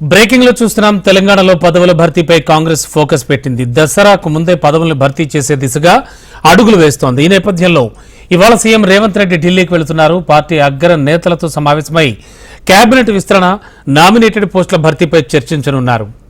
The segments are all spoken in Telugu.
బ్రేకింగ్లో చూస్తున్నాం తెలంగాణలో పదవుల భర్తీపై కాంగ్రెస్ ఫోకస్ పెట్టింది. దసరాకు ముందే పదవులను భర్తీ చేసే దిశగా అడుగులు వేస్తోంది. ఈ నేపథ్యంలో ఇవాళ సీఎం రేవంత్ రెడ్డి ఢిల్లీకి వెళుతున్నారు. పార్టీ అగ్ర నేతలతో సమావేశమై కేబినెట్ విస్తరణ నామినేటెడ్ పోస్టుల భర్తీపై చర్చించనున్నారు.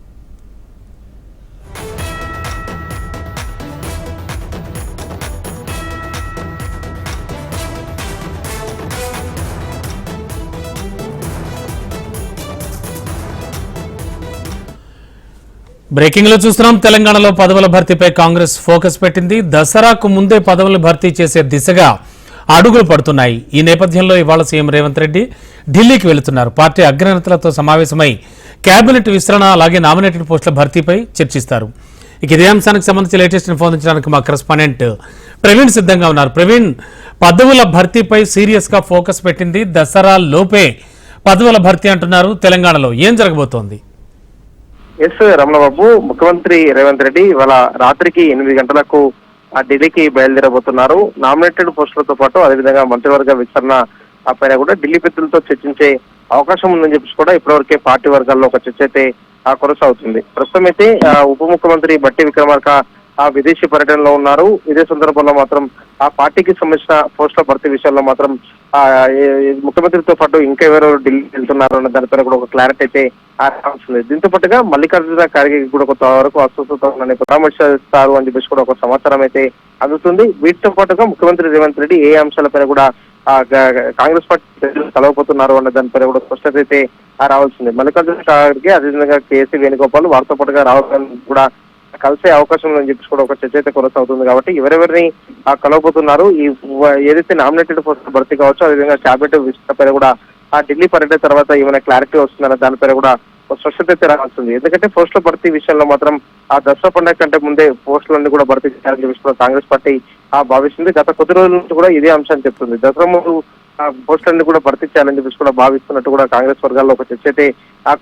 బ్రేకింగ్లో చూస్తున్నాం. తెలంగాణలో పదవుల భర్తీపై కాంగ్రెస్ ఫోకస్ పెట్టింది. దసరాకు ముందే పదవులు భర్తీ చేసే దిశగా అడుగులు పడుతున్నాయి. ఈ నేపథ్యంలో ఇవాళ సీఎం రేవంత్ రెడ్డి ఢిల్లీకి వెళుతున్నారు. పార్టీ అగ్రనేతలతో సమావేశమై కేబినెట్ విస్తరణ అలాగే నామినేటెడ్ పోస్టుల భర్తీపై చర్చిస్తారు. ఇక ఇదే అంశానికి సంబంధించి లేటెస్ట్ ఇన్ఫోర్మించడానికి మా కరెస్పాండెంట్ ప్రవీణ్ సిద్ధంగా ఉన్నారు. ప్రవీణ్ పదవుల భర్తీపై సీరియస్గా ఫోకస్ పెట్టింది. దసరా లోపే పదవుల భర్తీ అంటున్నారు తెలంగాణలో. ఏం జరగబోతోంది? ఎస్ రమణబాబు. ముఖ్యమంత్రి రేవంత్ రెడ్డి ఇవాళ రాత్రికి ఎనిమిది గంటలకు ఆ ఢిల్లీకి బయలుదేరబోతున్నారు. నామినేటెడ్ పోస్టులతో పాటు అదేవిధంగా మంత్రివర్గ విస్తరణ పైన కూడా ఢిల్లీ పెద్దలతో చర్చించే అవకాశం ఉందని చెప్పేసి కూడా ఇప్పటివరకే పార్టీ వర్గాల్లో ఒక చర్చ అయితే ఆ, కొనసాగుతుంది. ప్రస్తుతం అయితే ఆ, ఉప ముఖ్యమంత్రి బట్టి విక్రమార్క ఆ విదేశీ పర్యటనలో ఉన్నారు. ఇదే సందర్భంలో మాత్రం ఆ పార్టీకి సంబంధించిన పోస్టుల భర్తీ విషయంలో మాత్రం ఆ ముఖ్యమంత్రితో పాటు ఇంకా ఎవరు ఢిల్లీ వెళ్తున్నారు అన్న దానిపైన కూడా ఒక క్లారిటీ అయితే రావాల్సింది దీంతో పాటుగా మల్లికార్జున ఖార్గే కూడా కొంత వరకు అస్వస్థత ఉందని పరామర్శిస్తారు అని చెప్పేసి కూడా ఒక సమాచారం అయితే అందుతుంది. వీటితో పాటుగా ముఖ్యమంత్రి రేవంత్ రెడ్డి ఏ అంశాలపైన కూడా ఆ కాంగ్రెస్ పార్టీ కలవబోతున్నారు అన్న దానిపైన కూడా స్పష్టత అయితే రావాల్సింది. మల్లికార్జున ఖార్గే అదేవిధంగా కేసీ వేణుగోపాల్ వారితో పాటుగా రావాలని కూడా కలిసే అవకాశం ఉందని చెప్పేసి కూడా ఒక చర్చ అయితే కొనసాగుతుంది కాబట్టి ఎవరెవరిని కలవబోతున్నారు ఈ ఏదైతే నామినేటెడ్ పోస్ట్ భర్తీ కావచ్చు అదేవిధంగా క్యాబినెట్ విస్తరణ పైన కూడా ఆ ఢిల్లీ పర్యటన తర్వాత ఏమైనా క్లారిటీ వస్తుందన్న దానిపైన కూడా స్పష్టత అయితే రావాల్సింది. ఎందుకంటే పోస్టుల భర్తీ విషయంలో మాత్రం ఆ దసరా పండుగ కంటే ముందే పోస్టులన్నీ కూడా భర్తీ చేయాలని చెప్పేసి కాంగ్రెస్ పార్టీ ఆ భావిస్తుంది. గత కొద్ది రోజుల నుంచి కూడా ఇదే అంశాన్ని చెప్తుంది. దసరా ముందు ఆ పోస్టులన్నీ కూడా భర్తీ చేయాలని చెప్పేసి కూడా భావిస్తున్నట్టు కూడా కాంగ్రెస్ వర్గాల్లో ఒక చర్చ అయితే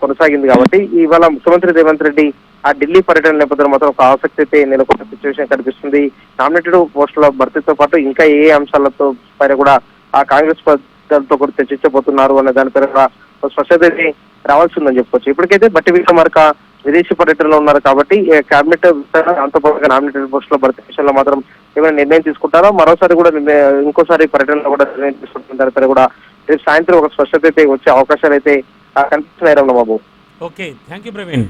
కొనసాగింది కాబట్టి ఇవాళ ముఖ్యమంత్రి రేవంత్ రెడ్డి ఆ ఢిల్లీ పర్యటన నేపథ్యంలో మాత్రం ఒక ఆసక్తి అయితే నెలకొన్న సిచ్యువేషన్ కనిపిస్తుంది. నామినేటెడ్ పోస్టుల భర్తీతో పాటు ఇంకా ఏ అంశాలతో పైన కూడా ఆ కాంగ్రెస్ పార్టీతో కూడా చర్చించబోతున్నారు అనే దానిపైన కూడా స్పష్టత అయితే రావాల్సి ఉందని చెప్పుకోవచ్చు. ఇప్పటికైతే బట్టి విక్రమార్క విదేశీ పర్యటనలో ఉన్నారు కాబట్టి కేబినెట్ విస్తరణ నామినేటెడ్ పోస్టుల భర్తీ విషయంలో మాత్రం ఏమైనా నిర్ణయం తీసుకుంటారో మరోసారి కూడా ఇంకోసారి పర్యటనలో కూడా నిర్ణయం తీసుకుంటున్న దానిపైన కూడా రేపు సాయంత్రం ఒక స్పష్టత అయితే వచ్చే అవకాశాలు అయితే కనిపిస్తున్నాయి Ramana Babu. Okay thank you Praveen.